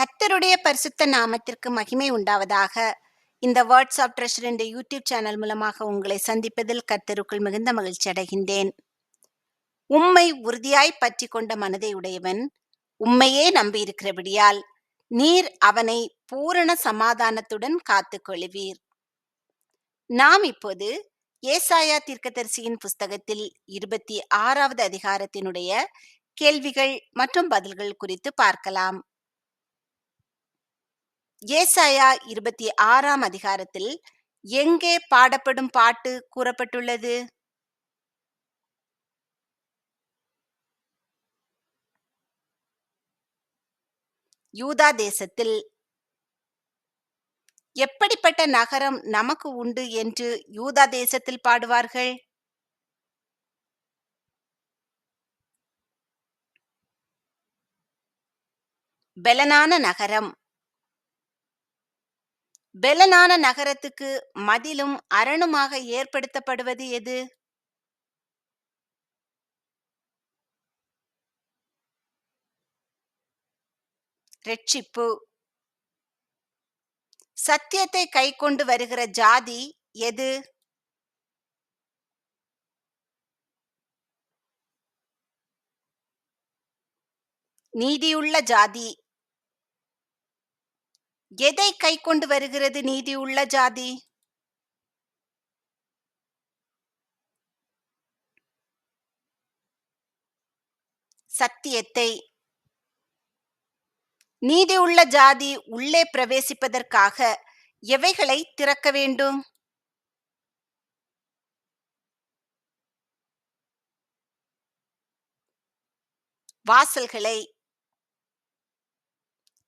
கர்த்தருடைய பரிசுத்த நாமத்திற்கு மகிமை உண்டாவதாக. இந்த வேர்ட்ஸ் ஆஃப் ட்ரெஷர் என்ற யூடியூப் சேனல் மூலமாக உங்களை சந்திப்பதில் கர்த்தருக்குள் மிகுந்த மகிழ்ச்சி அடைகின்றேன். உம்மை உறுதியாய் பற்றி கொண்ட மனதை உடையவன் உம்மையே நம்பியிருக்கிறபடியால் நீர் அவனை பூரண சமாதானத்துடன் காத்துக் கொள்வீர் நாம் இப்போது ஏசாயா தீர்க்கதரிசியின் புஸ்தகத்தில் இருபத்தி ஆறாவது அதிகாரத்தினுடைய கேள்விகள் மற்றும் பதில்கள் குறித்து பார்க்கலாம். ஏசாயா இருபத்தி ஆறாம் அதிகாரத்தில் எங்கே பாடப்படும் பாட்டு கூறப்பட்டுள்ளது? யூதா தேசத்தில் எப்படிப்பட்ட நகரம் நமக்கு உண்டு என்று யூதா தேசத்தில் பாடுவார்கள்? பெலனான நகரம் பெலனான நகரத்துக்கு மதிலும் அரணுமாக ஏற்படுத்தப்படுவது எது? ரட்சிப்பு. சத்தியத்தை கை கொண்டு வருகிற ஜாதி எது? நீதியுள்ள ஜாதி எதை கை கொண்டு வருகிறது நீதி உள்ள ஜாதி? சத்தியத்தை. நீதி உள்ள ஜாதி உள்ளே பிரவேசிப்பதற்காக எவைகளை திறக்க வேண்டும்? வாசல்களை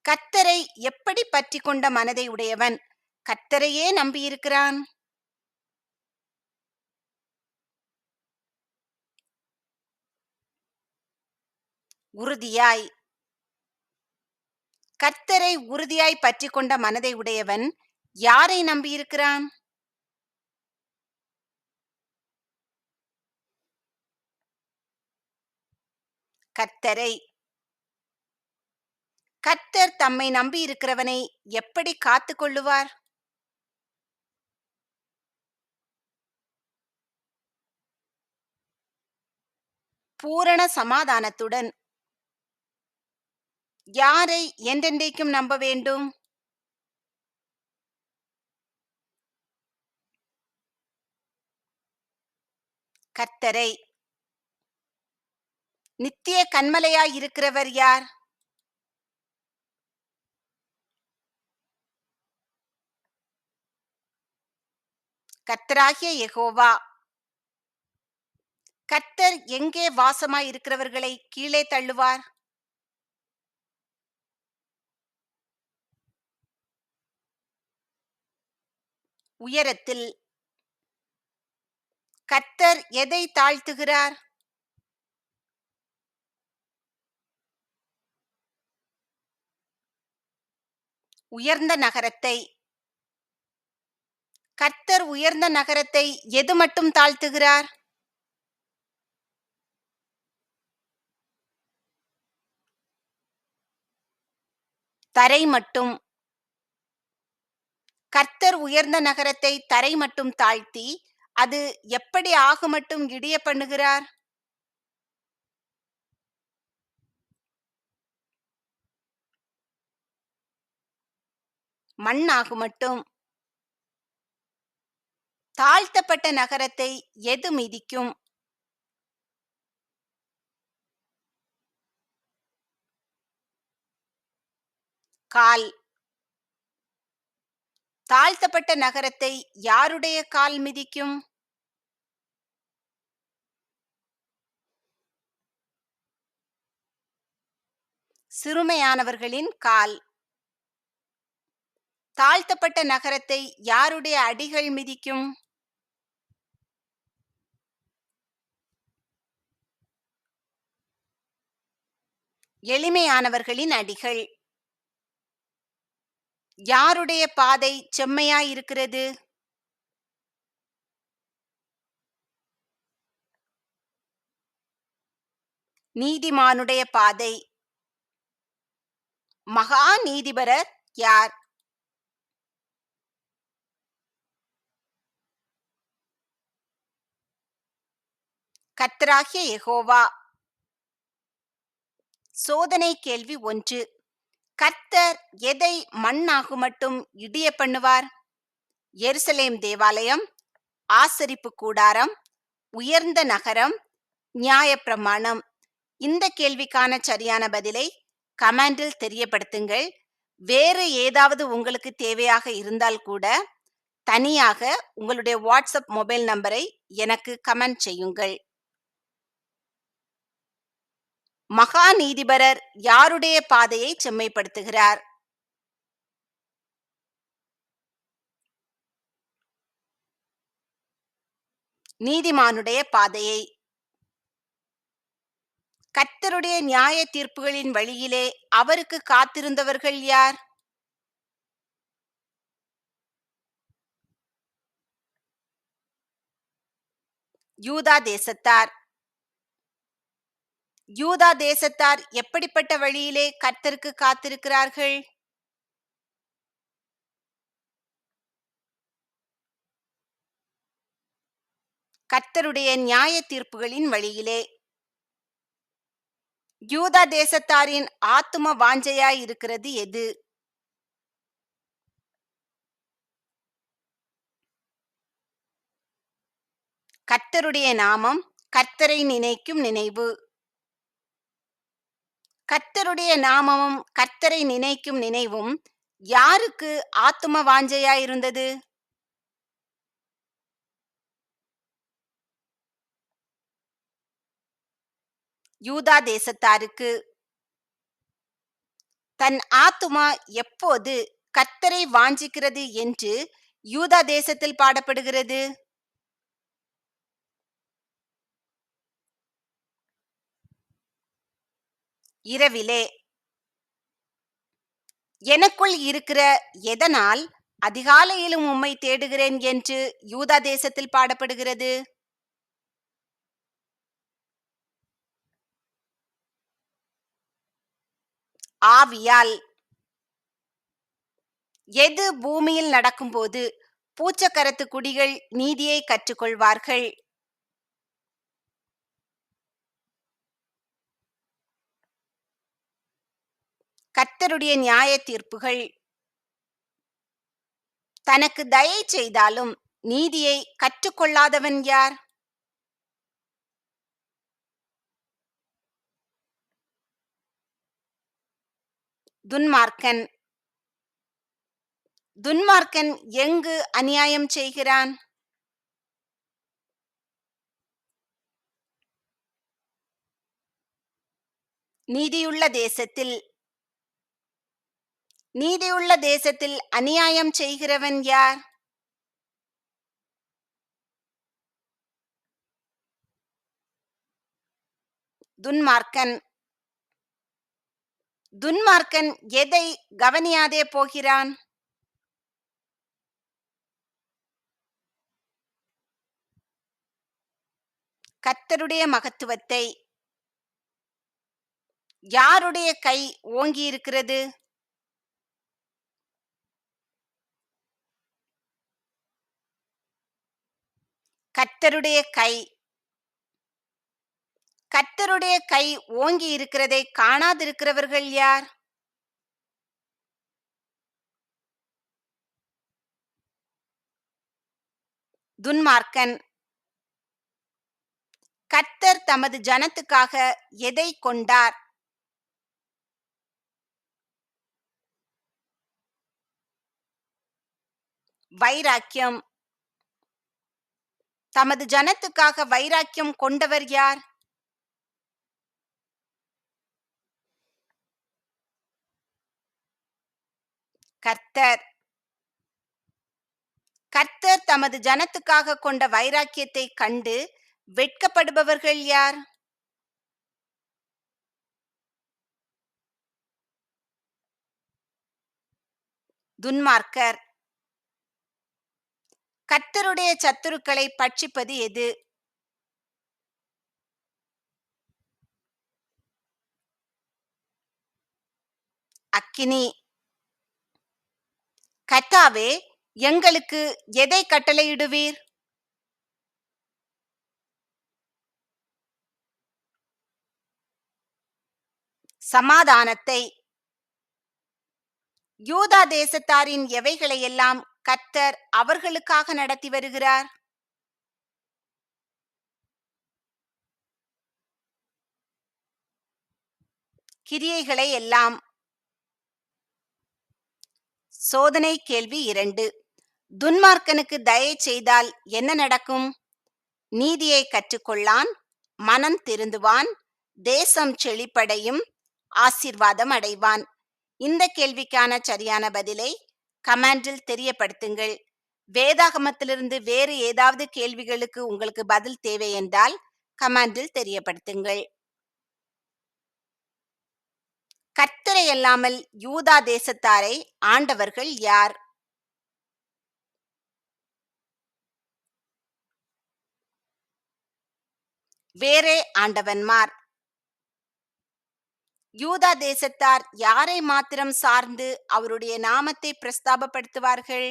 கத்தரை எப்படி பற்றி கொண்ட மனதை உடையவன்? கத்தரையே நம்பியிருக்கிறான். உறுதியாய். கர்த்தரை உறுதியாய் பற்றி கொண்ட மனதை உடையவன் யாரை நம்பியிருக்கிறான்? கர்த்தரை கர்த்தர் தம்மை நம்பியிருக்கிறவனை எப்படி காத்து கொள்ளுவார்? பூரண சமாதானத்துடன். யாரை என்றென்றைக்கும் நம்ப வேண்டும்? கர்த்தரை. நித்திய கண்மலையாய் இருக்கிறவர் யார்? கத்தராகிய எகோவா கத்தர் எங்கே வாசமாய் இருக்கிறவர்களை கீழே தள்ளுவார்? உயரத்தில். கத்தர் எதை தாழ்த்துகிறார்? உயர்ந்த நகரத்தை. கர்த்தர் உயர்ந்த நகரத்தை எது மட்டும் தாழ்த்துகிறார்? தரை மட்டும். கர்த்தர் உயர்ந்த நகரத்தை தரை மட்டும் தாழ்த்தி அது எப்படி ஆகு மட்டும் இடிய பண்ணுகிறார்? மண்ணாகு மட்டும். தாழ்த்தப்பட்ட நகரத்தை எது மிதிக்கும்? கால். தாழ்த்தப்பட்ட நகரத்தை யாருடைய கால் மிதிக்கும்? சிறுமையானவர்களின் கால். தாழ்த்தப்பட்ட நகரத்தை யாருடைய அடிகள் மிதிக்கும்? எளிமையானவர்களின் அடிகள். யாருடைய பாதை செம்மையாயிருக்கிறது நீதிமானுடைய பாதை. மகா நீதிபரர் யார்? கத்தராகிய எகோவா சோதனை கேள்வி ஒன்று. கர்த்தர் எதை மண்ணாகுமட்டும் இடிய பண்ணுவார்? எருசலேம் தேவாலயம் ஆசரிப்பு கூடாரம் உயர்ந்த நகரம் நியாயப்பிரமாணம். இந்த கேள்விக்கான சரியான பதிலை கமெண்டில் தெரியப்படுத்துங்கள். வேறு ஏதாவது உங்களுக்கு தேவையாக இருந்தால் கூட தனியாக உங்களுடைய வாட்ஸ்அப் மொபைல் நம்பரை எனக்கு கமெண்ட் செய்யுங்கள். மகா நீதிபரர் யாருடைய பாதையை செம்மைப்படுத்துகிறார்? நீதிமானுடைய பாதையை. கர்த்தருடைய நியாய தீர்ப்புகளின் வழியிலே அவருக்கு காத்திருந்தவர்கள் யார்? யூதா தேசத்தார். யூதா தேசத்தார் எப்படிப்பட்ட வழியிலே கர்த்தருக்கு காத்திருக்கிறார்கள்? கர்த்தருடைய நியாய தீர்ப்புகளின் வழியிலே. யூதா தேசத்தாரின் ஆத்தும வாஞ்சையாய் இருக்கிறது எது? கர்த்தருடைய நாமம் கர்த்தரை நினைக்கும் நினைவு. கர்த்தருடைய நாமமும் கர்த்தரை நினைக்கும் நினைவும் யாருக்கு ஆத்தும வாஞ்சையாயிருந்தது யூதா தேசத்தாருக்கு. தன் ஆத்துமா எப்போது கர்த்தரை வாஞ்சிக்கிறது என்று யூதா தேசத்தில் பாடப்படுகிறது? இரவிலே. எனக்குள் இருக்கிற எதனால் அதிகாலையிலும் உம்மை தேடுகிறேன் என்று யூதா தேசத்தில் பாடப்படுகிறது? ஆவியால். எது பூமியில் நடக்கும்போது பூச்சக்கரத்து குடிகள் நீதியை கற்றுக்கொள்வார்கள்? கர்த்தருடைய நியாய தீர்ப்புகள் தனக்கு தயை செய்தாலும் நீதியை கற்றுக்கொள்ளாதவன் யார்? துன்மார்க்கன். துன்மார்க்கன் எங்கு அநியாயம் செய்கிறான்? நீதியுள்ள தேசத்தில் நீதியுள்ள தேசத்தில் அநியாயம் செய்கிறவன் யார்? துன்மார்க்கன். துன்மார்க்கன் எதை கவனியாதே போகிறான்? கர்த்தருடைய மகத்துவத்தை. யாருடைய கை ஓங்கி இருக்கிறது கர்த்தருடைய கை. கர்த்தருடைய கை ஓங்கி இருக்கிறதை காணாதிருக்கிறவர்கள் யார்? துன்மார்க்கன். கர்த்தர் தமது ஜனத்துக்காக எதை கொண்டார்? வைராக்கியம். தமது ஜனத்துக்காக வைராக்கியம் கொண்டவர் யார்? கர்த்தர். கர்த்தர் தமது ஜனத்துக்காக கொண்ட வைராக்கியத்தை கண்டு வெட்கப்படுபவர்கள் யார்? துன்மார்க்கர். கத்தருடைய சத்துருக்களை பட்சிப்பது எது? அக்கினி. கத்தாவே எங்களுக்கு எதை கட்டளையிடுவீர்? சமாதானத்தை யூதா தேசத்தாரின் எவைகளையெல்லாம் கர்த்தர் அவர்களுக்காக நடத்தி வருகிறார்? கிரியைகளை எல்லாம் சோதனை கேள்வி இரண்டு. துன்மார்க்கனுக்கு தயை செய்தால் என்ன நடக்கும்? நீதியை கற்றுக்கொள்ளான் மனம் திருந்துவான் தேசம் செழிப்படையும் ஆசீர்வாதம் அடைவான். இந்த கேள்விக்கான சரியான பதிலை கமெண்டில் தெரியப்படுத்துங்கள். வேதாகமத்திலிருந்து வேறு ஏதாவது கேள்விகளுக்கு உங்களுக்கு பதில் தேவை என்றால் கமெண்டில் தெரியப்படுத்துங்கள். கர்த்தரை அல்லாமல் யூதா தேசத்தாரை ஆண்டவர்கள் யார்? வேறே ஆண்டவன்மார். யூதா தேசத்தார் யாரை மாத்திரம் சார்ந்து அவருடைய நாமத்தை பிரஸ்தாபப்படுத்துவார்கள்?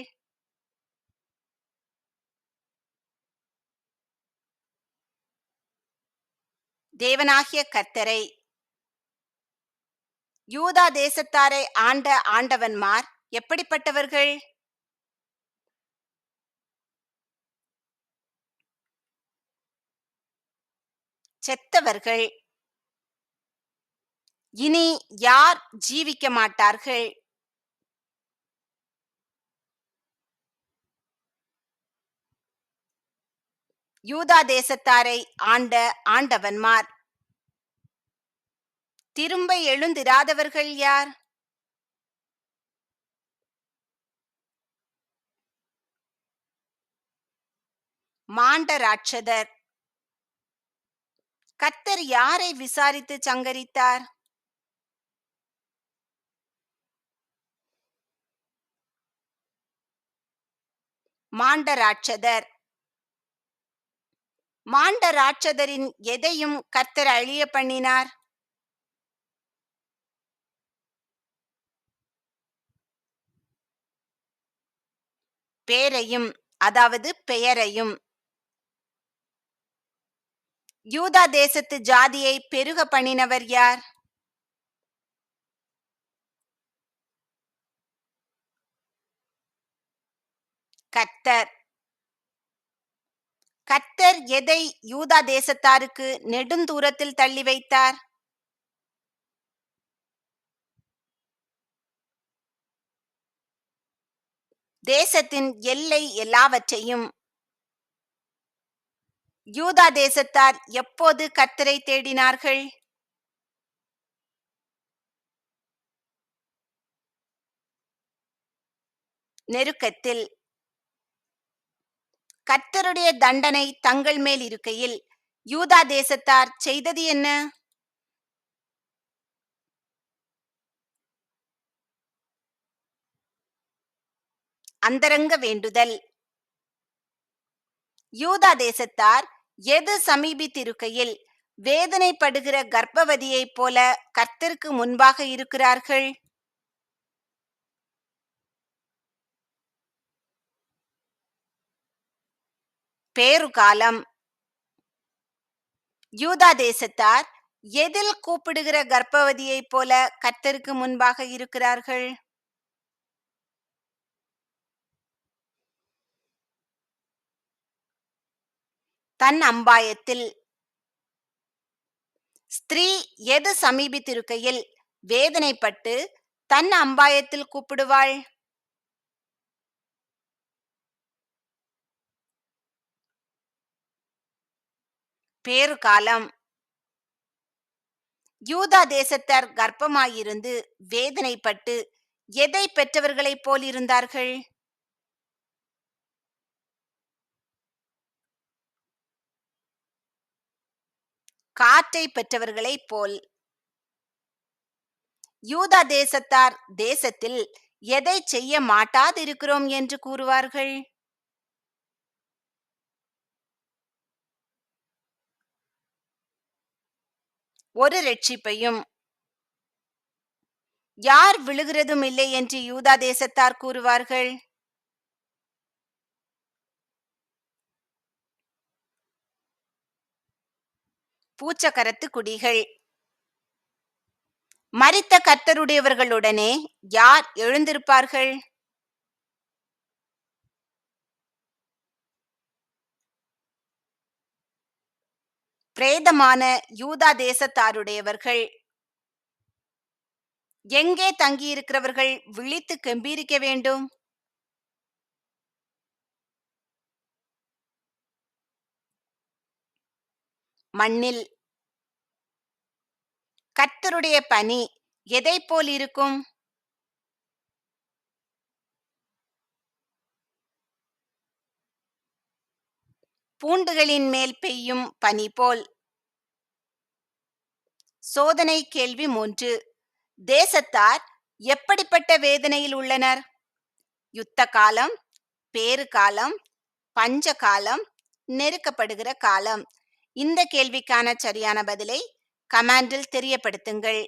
தேவனாகிய கர்த்தரை. யூதா தேசத்தாரை ஆண்ட ஆண்டவன்மார் எப்படிப்பட்டவர்கள்? செத்தவர்கள். இனி யார் ஜீவிக்க மாட்டார்கள்? யூதா தேசத்தாரை ஆண்ட ஆண்டவன்மார். திரும்ப எழுந்திராதவர்கள் யார்? மாண்டராட்சதர் கத்தர் யாரை விசாரித்து சங்கரித்தார்? மாண்டராட்சதர். மாண்டராட்சதரின் எதையும் கர்த்தர் அழிய பண்ணினார்? பேரையும் அதாவது பெயரையும். யூதா தேசத்து ஜாதியை பெருக பண்ணினவர் யார்? கர்த்தர் கர்த்தர் எதை யூதா தேசத்தாருக்கு நெடுந்தூரத்தில் தள்ளி வைத்தார்? தேசத்தின் எல்லை எல்லாவற்றையும். யூதா தேசத்தார் எப்போது கர்த்தரை தேடினார்கள்? நெருக்கத்தில். கர்த்தருடைய தண்டனை தங்கள் மேல் இருக்கையில் யூதா தேசத்தார் செய்தது என்ன? அந்தரங்க வேண்டுதல். யூதா தேசத்தார் எது சமீபித்திருக்கையில் வேதனைப்படுகிற கர்ப்பவதியைப் போல கர்த்தருக்கு முன்பாக இருக்கிறார்கள்? பேறுகாலம். யூதா தேசத்தார் எதில் கூப்பிடுகிற கர்ப்பவதியைப் போல கர்த்தருக்கு முன்பாக இருக்கிறார்கள்? தன் அம்பாயத்தில். ஸ்திரீ எது சமீபித்திருக்கையில் வேதனைப்பட்டு தன் அம்பாயத்தில் கூப்பிடுவாள்? பேறுகாலம். யூதா தேசத்தார் கர்ப்பமாயிருந்து வேதனைப்பட்டு எதை பெற்றவர்களைப் போல் இருந்தார்கள் காற்றை பெற்றவர்களைப் போல். யூதா தேசத்தார் தேசத்தில் எதை செய்ய மாட்டாதிருக்கிறோம் என்று கூறுவார்கள்? ஒரு ரட்சிப்பையும் யார் விழுகிறதும் இல்லை என்று யூதா தேசத்தார் கூறுவார்கள். பூச்சக்கரத்து குடிகள். மறித்த கர்த்தருடையவர்களுடனே யார் எழுந்திருப்பார்கள்? பிரேதமான யூதா தேசத்தாருடையவர்கள். எங்கே தங்கியிருக்கிறவர்கள் விழித்து கெம்பீரிக்க வேண்டும்? மண்ணில். கர்த்தருடைய பனி எதை போல் இருக்கும்? பூண்டுகளின் மேல் பெய்யும் பனி போல். சோதனை கேள்வி மூன்று. தேசத்தார் எப்படிப்பட்ட வேதனையில் உள்ளனர்? யுத்த காலம் பேறு காலம் பஞ்ச காலம் நெருக்கப்படுகிற காலம். இந்த கேள்விக்கான சரியான பதிலை கமாண்டில் தெரியப்படுத்துங்கள்.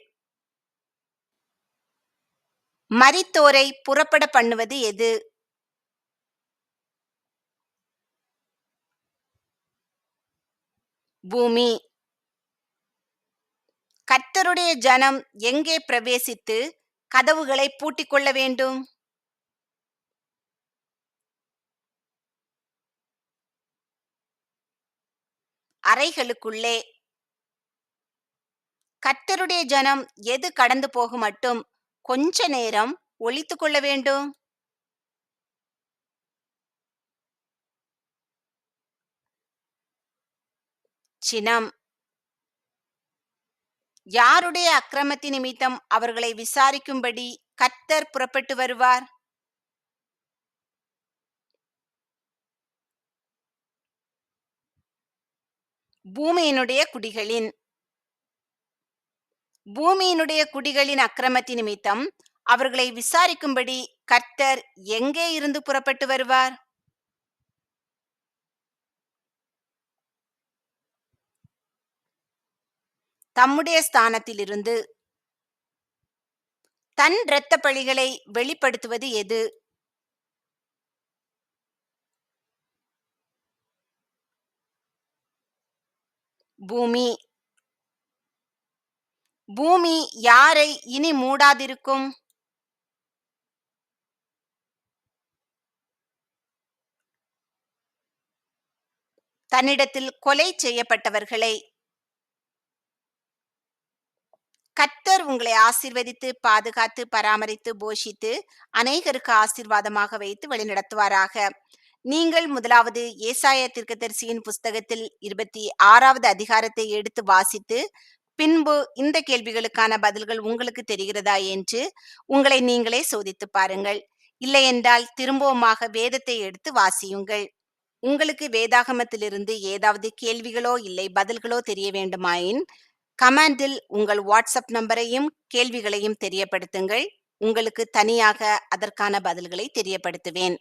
மரித்தோரை புறப்பட பண்ணுவது எது? பூமி. கர்த்தருடைய ஜனம் எங்கே பிரவேசித்து கதவுகளை பூட்டிக் கொள்ள வேண்டும்? அறைகளுக்குள்ளே. கர்த்தருடைய ஜனம் எது கடந்து போக மட்டும் கொஞ்ச நேரம் ஒளித்து கொள்ள வேண்டும்? சினம். யாருடைய அக்கிரமத்தி நிமித்தம் அவர்களை விசாரிக்கும்படி கர்த்தர் புறப்பட்டு வருவார்? பூமியினுடைய குடிகளின். பூமியினுடைய குடிகளின் அக்கிரமத்தி நிமித்தம் அவர்களை விசாரிக்கும்படி கர்த்தர் எங்கே இருந்து புறப்பட்டு வருவார்? தம்முடைய ஸ்தானத்திலிருந்து தன் இரத்த பழிகளை வெளிப்படுத்துவது எது? பூமி. பூமி யாரை இனி மூடாதிருக்கும்? தன்னிடத்தில் கொலை செய்யப்பட்டவர்களை கர்த்தர் உங்களை ஆசிர்வதித்து பாதுகாத்து பராமரித்து போஷித்து அநேகருக்கு ஆசீர்வாதமாக வைத்து வழிநடத்துவாராக. நீங்கள் முதலாவது ஏசாய தீர்க்கதரிசியின் புஸ்தகத்தில் இருபத்தி ஆறாவது அதிகாரத்தை எடுத்து வாசித்து பின்பு இந்த கேள்விகளுக்கான பதில்கள் உங்களுக்கு தெரிகிறதா என்று உங்களை நீங்களே சோதித்து பாருங்கள். இல்லையென்றால் திரும்பவுமாக வேதத்தை எடுத்து வாசியுங்கள். உங்களுக்கு வேதாகமத்திலிருந்து ஏதாவது கேள்விகளோ இல்லை பதில்களோ தெரிய வேண்டுமாயின் கமாண்டில் உங்கள் வாட்ஸ்அப் நம்பரையும் கேள்விகளையும் தெரியப்படுத்துங்கள். உங்களுக்கு தனியாக அதற்கான பதில்களை தெரியப்படுத்துவேன்.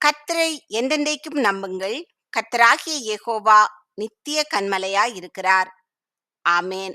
கத்தரை எந்தெந்தைக்கும் நம்புங்கள். கத்தராகிய யெகோவா நித்திய கண்மலையாய் இருக்கிறார். ஆமேன்.